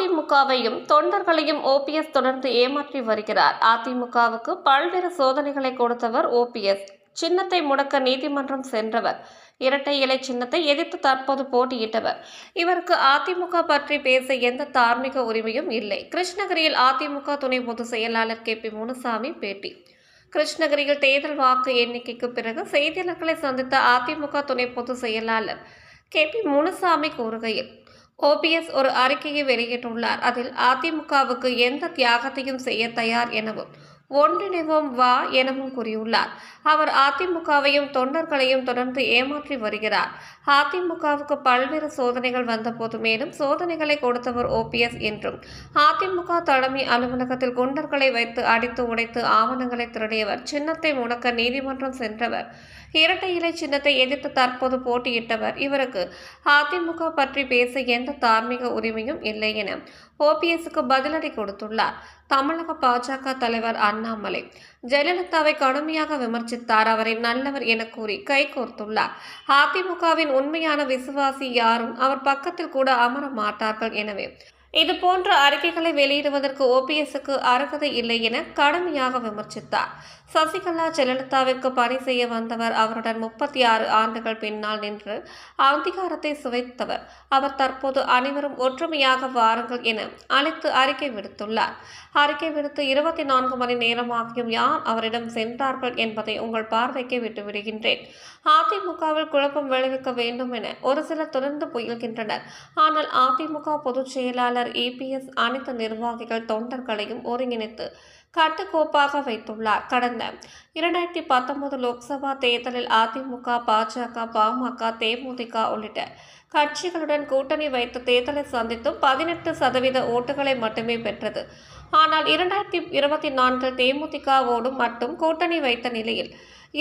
அதிமுகவையும் தொண்டர்களையும் OPS தொடர்ந்து ஏமாற்றி வருகிறார். அதிமுகவுக்கு பல்வேறு சோதனைகளை கொடுத்தவர் ஓபிஎஸ் சின்னத்தை முடக்க நீதிமன்றம் சென்றவர். இரட்டை இலை சின்னத்தை எதிர்த்து தற்போது போட்டியிட்டவர். இவருக்கு அதிமுக பற்றி பேச எந்த தார்மீக உரிமையும் இல்லை. கிருஷ்ணகிரியில் அதிமுக துணை பொதுச் செயலாளர் கே பி முனுசாமி பேட்டி. கிருஷ்ணகிரியில் தேர்தல் வாக்கு எண்ணிக்கைக்கு பிறகு செய்தியாளர்களை சந்தித்த அதிமுக துணை பொதுச் செயலாளர் கே பி முனுசாமி கூறுகையில் ஓபிஎஸ் ஒரு அறிக்கையை வெளியிட்டுள்ளார். அதில் அதிமுகவுக்கு எந்த தியாகத்தையும் செய்ய தயார் எனவும் ஒன்றிணைவோம் வா எனவும் கூறியுள்ளார். அவர் அதிமுகவையும் தொண்டர்களையும் தொடர்ந்து ஏமாற்றி வருகிறார். அதிமுகவுக்கு பல்வேறு சோதனைகள் வந்தபோது மேலும் சோதனைகளை கொடுத்தவர் ஓபிஎஸ் என்றும் அதிமுக தலைமை அலுவலகத்தில் குண்டர்களை வைத்து அடித்து உடைத்து ஆவணங்களை திருடியவர் சின்னத்தை முடக்க நீதிமன்றம் சென்றவர் இரட்டை இலை சின்னத்தை எதிர்த்து தற்போது போட்டியிட்டவர் இவருக்கு அதிமுக பற்றி பேச எந்த தார்மீக உரிமையும் இல்லை என ஓபிஎஸ்க்கு பதிலடி கொடுத்துள்ளார். தமிழக பாஜக தலைவர் அண்ணாமலை ஜெயலலிதாவை கடுமையாக விமர்சித்தார். அவரை நல்லவர் என கூறி கைகோர்த்துள்ளார் அதிமுகவின் உண்மையான விசுவாசி யாரும் அவர் பக்கத்தில் கூட அமர மாட்டார்கள் எனவே இது போன்ற அறிக்கைகளை வெளியிடுவதற்கு ஓபிஎஸ்க்கு அருகதை இல்லை என கடுமையாக விமர்சித்தார். சசிகலா ஜெயலலிதாவிற்கு பணி செய்ய வந்தவர் அவருடன் முப்பத்தி ஆறு ஆண்டுகள் பின்னால் நின்று அதிகாரத்தை சுவைத்தவர். அவர் தற்போது அனைவரும் ஒற்றுமையாக வாருங்கள் என அழைத்து அறிக்கை விடுத்துள்ளார். அறிக்கை விடுத்து இருபத்தி நான்கு மணி நேரமாகியும் யார் அவரிடம் சென்றார்கள் என்பதை உங்கள் பார்வைக்கு விட்டு விடுகின்றேன். அதிமுகவில் குழப்பம் விளைவிக்க வேண்டும் என ஒரு சிலர் தொடர்ந்து புயல்கின்றனர். ஆனால் அதிமுக பொதுச் செயலாளர் இபிஎஸ் அனைத்து நிர்வாகிகள் தொண்டர்களையும் ஒருங்கிணைத்து கட்டுக்கோப்பாக வைத்துள்ளார். கடந்த இரண்டாயிரத்தி பத்தொன்பது லோக்சபா தேர்தலில் அதிமுக பாஜக பாமக தேமுதிக உள்ளிட்ட கட்சிகளுடன் கூட்டணி வைத்து தேர்தலை சந்தித்தும் பதினெட்டு சதவீத ஓட்டுகளை மட்டுமே பெற்றது. ஆனால் இரண்டாயிரத்தி இருபத்தி நான்கில் தேமுதிகவோடு மட்டும் கூட்டணி வைத்த நிலையில்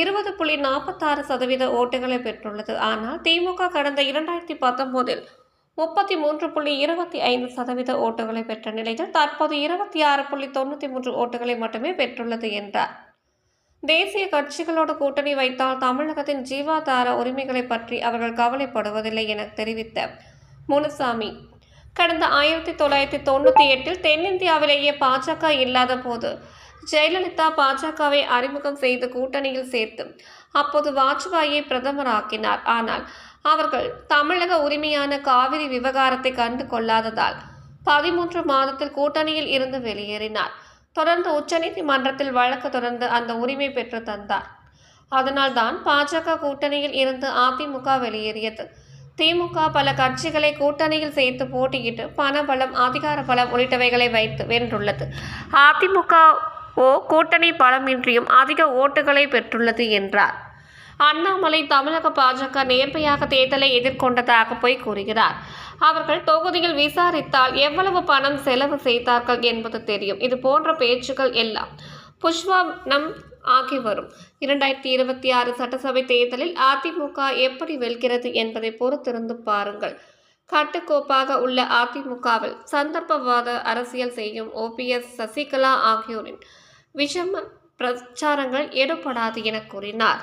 இருபது புள்ளி நாற்பத்தாறு சதவீத ஓட்டுகளை பெற்றுள்ளது. ஆனால் திமுக கடந்த இரண்டாயிரத்தி பத்தொன்பதில் முப்பத்தி மூன்று புள்ளி இருபத்தி ஐந்து சதவீத ஓட்டுகளை பெற்ற நிலையில் தற்போது இருபத்தி ஆறு புள்ளி தொண்ணூற்றி மூன்று ஓட்டுகளை மட்டுமே பெற்றுள்ளது என்றார். தேசிய கட்சிகளோடு கூட்டணி வைத்தால் தமிழகத்தின் ஜீவாதார உரிமைகளை பற்றி அவர்கள் கவலைப்படுவதில்லை என தெரிவித்த முனுசாமி கடந்த ஆயிரத்தி தொள்ளாயிரத்தி தொண்ணூற்றி எட்டில் தென்னிந்தியாவிலேயே பாஜக இல்லாத போது ஜெயலலிதா பாஜகவை அறிமுகம் செய்து கூட்டணியில் சேர்த்து அப்போது வாஜ்பாயை பிரதமராக்கினார். ஆனால் அவர்கள் தமிழக உரிமையான காவிரி விவகாரத்தை கண்டு கொள்ளாததால் பதிமூன்று மாதத்தில் கூட்டணியில் இருந்து வெளியேறினார். தொடர்ந்து உச்சநீதிமன்றத்தில் வழக்கு தொடர்ந்து அந்த உரிமை பெற்று தந்தார். அதனால்தான் பாஜக கூட்டணியில் இருந்து அதிமுக வெளியேறியது. திமுக பல கட்சிகளை கூட்டணியில் சேர்த்து போட்டியிட்டு பணபலம் அதிகார பலம் உள்ளிட்டவைகளை வைத்து வென்றுள்ளது. அதிமுக ஓ கூட்டணி பலமின்றியும் அதிக ஓட்டுகளை பெற்றுள்ளது என்றார். அண்ணாமலை தமிழக பாஜக நேர்மையாக தேர்தலை எதிர்கொண்டதாக போய் கூறுகிறார். அவர்கள் தொகுதியில் விசாரித்தால் எவ்வளவு பணம் செலவு செய்தார்கள் என்பது தெரியும். இது போன்ற பேச்சுக்கள் எல்லாம் புஷ்வானம் ஆகி வரும். இரண்டாயிரத்தி இருபத்தி ஆறு சட்டசபை தேர்தலில் அதிமுக எப்படி வெல்கிறது என்பதை பொறுத்திருந்து பாருங்கள். கட்டுக்கோப்பாக உள்ள அதிமுகவில் சந்தர்ப்பவாத அரசியல் செய்யும் ஓபிஎஸ் சசிகலா ஆகியோரின் விஷம பிரச்சாரங்கள் எடுபடாது என கூறினார்.